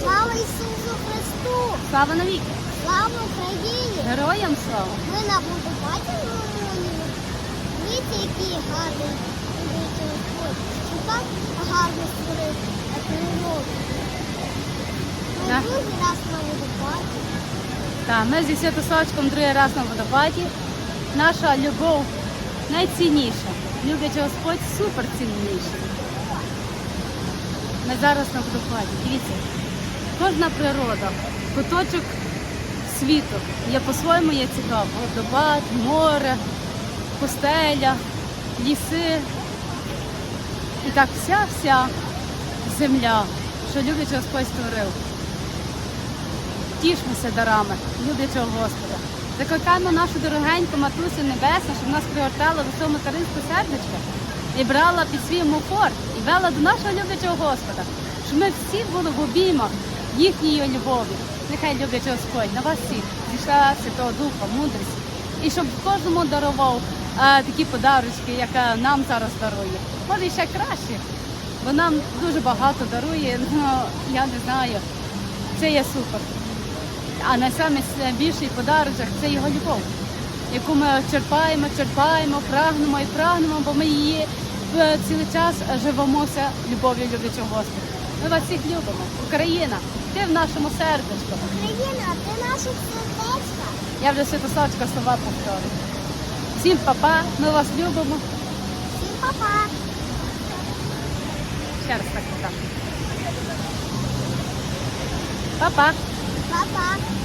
Слава Ісусу Христу! Слава навіки! Слава Україні! Героям слава! Ми на Румунії. Дивіться, який гарний Що так гарно створив природу. Ми другий раз на Будопаті. Так, ми зі Святосочком другий раз на водопаді. Наша любов найцінніша. Любить Господь супер цінніша. Ми зараз на водопаді. Дивіться, кожна природа, куточок світу є по-своєму є цікаво. Водопад, море, пустеля, ліси. І так вся-вся земля, що любить Господь створив. Тішмося дарами, люблячого Господа. Закликаємо нашу дорогеньку матусю небесну, щоб нас пригортала до свого материнського сердечка і брала під свій муфор і вела до нашого люблячого Господа, щоб ми всі були в обіймах їхньої любові. Нехай любить Господь на вас всіх зійшла Святого Духа, мудрість. І щоб кожному дарував е, такі подарочки, яка нам зараз дарує. Може ще краще, бо нам дуже багато дарує, ну я не знаю. Це є супер. А найбільший подарунок це його любов, яку ми черпаємо, черпаємо, прагнемо і прагнемо, бо ми її цілий час живемося любов'ю люблячого Господа. Ми вас всіх любимо. Україна, ти в нашому сердечку. Україна, ти наше сердечко. Я вже Святославська слова повторю. Всім папа, ми вас любимо. Всім па-па. Ще раз так покажу. Па-па. Па-па.